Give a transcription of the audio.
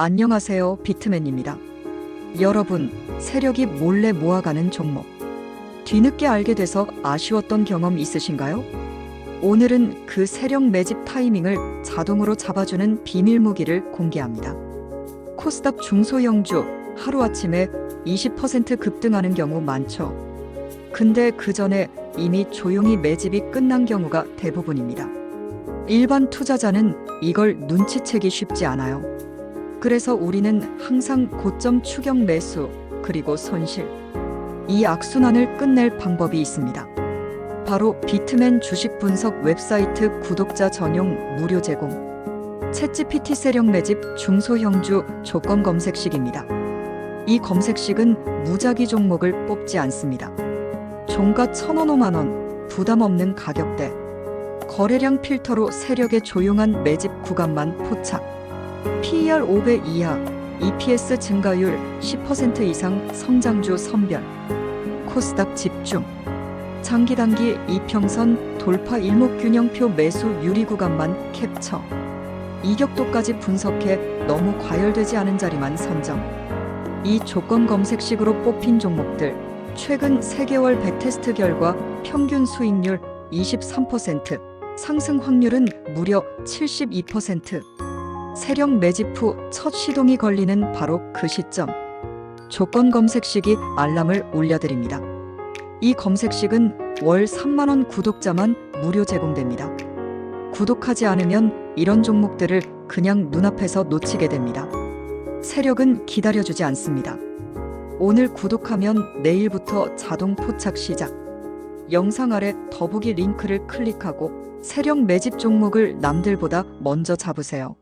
안녕하세요. 비트맨입니다. 여러분, 세력이 몰래 모아가는 종목. 뒤늦게 알게 돼서 아쉬웠던 경험 있으신가요? 오늘은 그 세력 매집 타이밍을 자동으로 잡아주는 비밀 무기를 공개합니다. 코스닥 중소형주 하루아침에 20% 급등하는 경우 많죠. 근데 그 전에 이미 조용히 매집이 끝난 경우가 대부분입니다. 일반 투자자는 이걸 눈치채기 쉽지 않아요. 그래서 우리는 항상 고점 추격 매수 그리고 손실 이 악순환을 끝낼 방법이 있습니다. 바로 비트맨 주식 분석 웹사이트 구독자 전용 무료 제공 챗GPT 세력 매집 중소형주 조건 검색식입니다. 이 검색식은 무작위 종목을 뽑지 않습니다. 종가 1,000원 5만 원 부담 없는 가격대 거래량 필터로 세력의 조용한 매집 구간만 포착 PER 5배 이하, EPS 증가율 10% 이상 성장주 선별, 코스닥 집중, 장기 단기 이평선 돌파 일목균형표 매수 유리 구간만 캡처, 이격도까지 분석해 너무 과열되지 않은 자리만 선정. 이 조건 검색식으로 뽑힌 종목들, 최근 3개월 백테스트 결과 평균 수익률 23%, 상승 확률은 무려 72%. 세력 매집 후 첫 시동이 걸리는 바로 그 시점. 조건 검색식이 알람을 울려드립니다. 이 검색식은 월 3만원 구독자만 무료 제공됩니다. 구독하지 않으면 이런 종목들을 그냥 눈앞에서 놓치게 됩니다. 세력은 기다려주지 않습니다. 오늘 구독하면 내일부터 자동 포착 시작. 영상 아래 더보기 링크를 클릭하고 세력 매집 종목을 남들보다 먼저 잡으세요.